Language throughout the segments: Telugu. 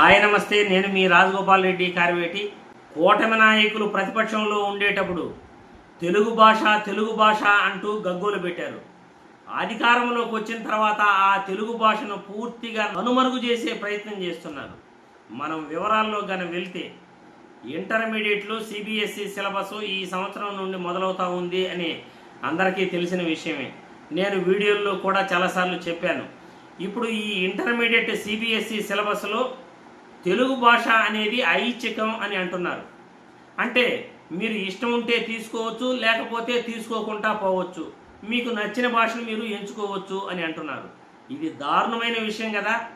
హాయ్ నమస్తే నేను మీ రాజగోపాల్ రెడ్డి కార్వేటి. కూటమి నాయకులు ప్రతిపక్షంలో ఉండేటప్పుడు తెలుగు భాష తెలుగు భాష అంటూ గగ్గోలు పెట్టారు. అధికారంలోకి వచ్చిన తర్వాత ఆ తెలుగు భాషను పూర్తిగా అనుమరుగు చేసే ప్రయత్నం చేస్తున్నారు. మనం వివరాల్లో గన వెళ్తే ఇంటర్మీడియట్లో సిబిఎస్ఈ సిలబస్ ఈ సంవత్సరం నుండి మొదలవుతా ఉంది అని అందరికీ తెలిసిన విషయమే. నేను వీడియోల్లో కూడా చాలాసార్లు చెప్పాను. ఇప్పుడు ఈ ఇంటర్మీడియట్ సిబిఎస్ఈ సిలబస్లో తెలుగు భాష అనేది ఐచ్ఛికం అని అంటున్నారు. అంటే మీరు ఇష్టం ఉంటే తీసుకోవచ్చు లేకపోతే తీసుకోకుండా పోవచ్చు. మీకు నచ్చిన భాషను మీరు ఎంచుకోవచ్చు అని అంటున్నారు. ఇది దారుణమైన విషయం కదా.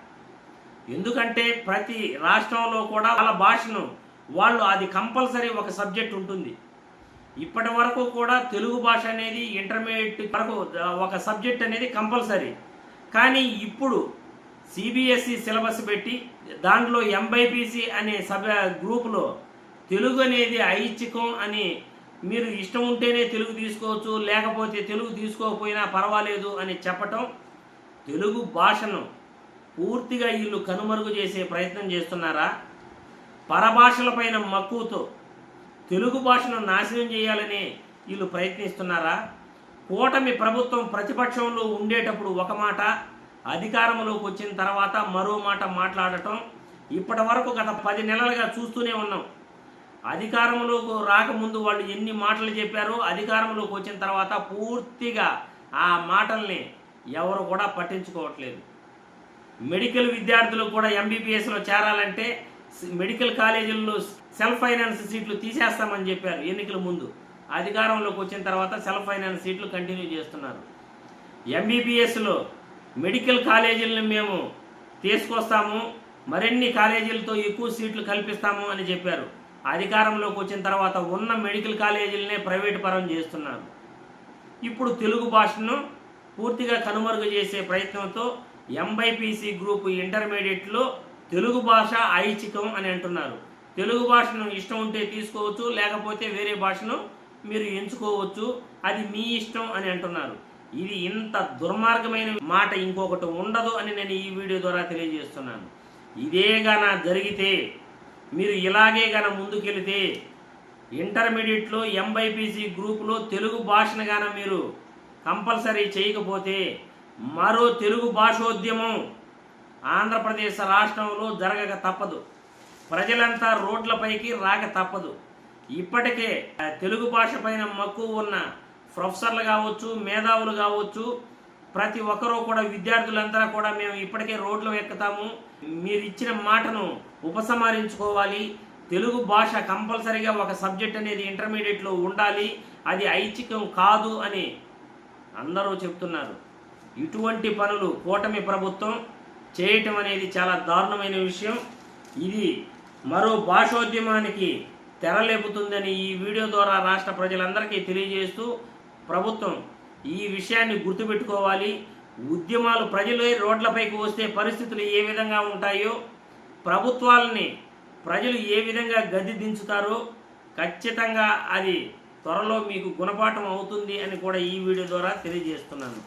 ఎందుకంటే ప్రతి రాష్ట్రంలో కూడా వాళ్ళ భాషను వాళ్ళు అది కంపల్సరీ ఒక సబ్జెక్ట్ ఉంటుంది. ఇప్పటి వరకు కూడా తెలుగు భాష అనేది ఇంటర్మీడియట్ వరకు ఒక సబ్జెక్ట్ అనేది కంపల్సరీ. కానీ ఇప్పుడు సిబిఎస్ఈ సిలబస్ పెట్టి దాంట్లో ఎంబైపీసీ అనే సబ్ గ్రూపులో తెలుగు అనేది ఐచ్ఛికం అని మీరు ఇష్టం ఉంటేనే తెలుగు తీసుకోవచ్చు లేకపోతే తెలుగు తీసుకోకపోయినా పర్వాలేదు అని చెప్పటం తెలుగు భాషను పూర్తిగా వీళ్ళు కనుమరుగు చేసే ప్రయత్నం చేస్తున్నారా? పరభాషలపైన మక్కువతో తెలుగు భాషను నాశనం చేయాలని వీళ్ళు ప్రయత్నిస్తున్నారా? కూటమి ప్రభుత్వం ప్రతిపక్షంలో ఉండేటప్పుడు ఒక మాట అధికారంలోకి వచ్చిన తర్వాత మరో మాట మాట్లాడటం ఇప్పటి వరకు గత పది నెలలుగా చూస్తూనే ఉన్నాం. అధికారంలోకి రాకముందు వాళ్ళు ఎన్ని మాటలు చెప్పారో అధికారంలోకి వచ్చిన తర్వాత పూర్తిగా ఆ మాటల్ని ఎవరు కూడా పట్టించుకోవట్లేదు. మెడికల్ విద్యార్థులు కూడా ఎంబీబీఎస్లో చేరాలంటే మెడికల్ కాలేజీల్లో సెల్ఫ్ ఫైనాన్స్ సీట్లు తీసేస్తామని చెప్పారు ఎన్నికల ముందు. అధికారంలోకి వచ్చిన తర్వాత సెల్ఫ్ ఫైనాన్స్ సీట్లు కంటిన్యూ చేస్తున్నారు. ఎంబీబీఎస్లో మెడికల్ కాలేజీలను మేము తీసుకొస్తాము మరిన్ని కాలేజీలతో ఎక్కువ సీట్లు కల్పిస్తాము అని చెప్పారు. అధికారంలోకి వచ్చిన తర్వాత ఉన్న మెడికల్ కాలేజీలనే ప్రైవేట్ పరం చేస్తున్నారు. ఇప్పుడు తెలుగు భాషను పూర్తిగా కనుమరుగు చేసే ప్రయత్నంతో ఎంబైపీసీ గ్రూప్ ఇంటర్మీడియట్లో తెలుగు భాష ఐచ్ఛికం అని అంటున్నారు. తెలుగు భాషను ఇష్టం ఉంటే తీసుకోవచ్చు లేకపోతే వేరే భాషను మీరు ఎంచుకోవచ్చు అది మీ ఇష్టం అని అంటున్నారు. ఇది ఇంత దుర్మార్గమైన మాట ఇంకొకటి ఉండదు అని నేను ఈ వీడియో ద్వారా తెలియజేస్తున్నాను. ఇదే గన జరిగితే మీరు ఇలాగే గన ముందుకెళితే ఇంటర్మీడియట్లో ఎంబైపీసీ గ్రూపులో తెలుగు భాషను గాన మీరు కంపల్సరీ చేయకపోతే మరో తెలుగు భాషోద్యమం ఆంధ్రప్రదేశ్ రాష్ట్రంలో జరగక తప్పదు. ప్రజలంతా రోడ్లపైకి రాక తప్పదు. ఇప్పటికే తెలుగు భాష పైన మక్కువ ఉన్న ప్రొఫెసర్లు కావచ్చు మేధావులు కావచ్చు ప్రతి ఒక్కరూ కూడా విద్యార్థులంతా కూడా మేము ఇప్పటికే రోడ్లు ఎక్కుతాము. మీరు ఇచ్చిన మాటను ఉపసంహరించుకోవాలి. తెలుగు భాష కంపల్సరీగా ఒక సబ్జెక్ట్ అనేది ఇంటర్మీడియట్లో ఉండాలి. అది ఐచ్ఛికం కాదు అని అందరూ చెప్తున్నారు. ఇటువంటి పనులు కూటమి ప్రభుత్వం చేయటం అనేది చాలా దారుణమైన విషయం. ఇది మరో భాషోద్యమానికి తెరలేపుతుందని ఈ వీడియో ద్వారా రాష్ట్ర ప్రజలందరికీ తెలియజేస్తూ ప్రభుత్వం ఈ విషయాన్ని గుర్తుపెట్టుకోవాలి. ఉద్యమాలు ప్రజలు రోడ్లపైకి వస్తే పరిస్థితులు ఏ విధంగా ఉంటాయో ప్రభుత్వాలని ప్రజలు ఏ విధంగా గది దించుతారో ఖచ్చితంగా అది త్వరలో మీకు గుణపాఠం అవుతుంది అని కూడా ఈ వీడియో ద్వారా తెలియజేస్తున్నాను.